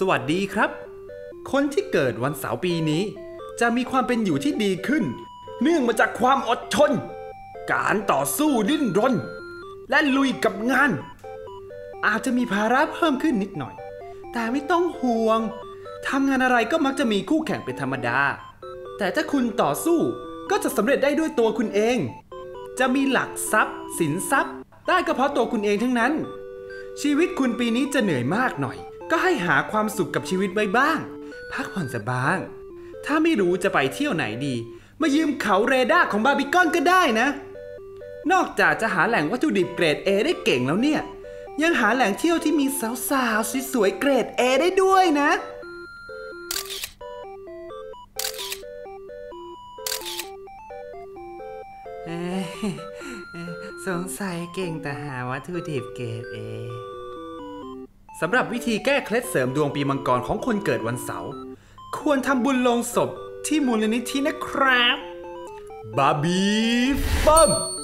สวัสดีครับ คนที่เกิดวันเสาร์ปีนี้ จะมีความเป็นอยู่ที่ดีขึ้น เนื่องมาจากความอดทน การต่อสู้ดิ้นรน และลุยกับงาน อาจจะมีภาระเพิ่มขึ้นนิดหน่อย แต่ไม่ต้องห่วงทำงานอะไรก็มักจะมีคู่แข่งเป็นธรรมดา แต่ถ้าคุณต่อสู้ก็จะสำเร็จได้ด้วยตัวคุณเอง จะมีหลักทรัพย์ สินทรัพย์ ได้ก็เพราะตัวคุณเองทั้งนั้น ชีวิตคุณปีนี้จะเหนื่อยมากหน่อย ก็ให้หาความสุขกับชีวิตไว้บ้าง พักผ่อนสักบ้าง ถ้าไม่รู้จะไปเที่ยวไหนดี มายืมเขาเรดาร์ของบาร์บีคอนก็ได้นะ นอกจากจะหาแหล่งวัตถุดิบเกรด A ได้เก่งแล้วเนี่ย ยังหาแหล่งเที่ยวที่มีสาวๆสวยๆเกรด A ได้ด้วยนะเอ๊ะเอ๊ะสงสัยเก่งแต่หาวัตถุดิบเกรดเอ สำหรับวิธีแก้เคล็ดเสริมดวงปีมังกรของคนเกิดวันเสาร์ควรทำบุญลงศพที่มูลนิธินะครับบาร์บีฟัม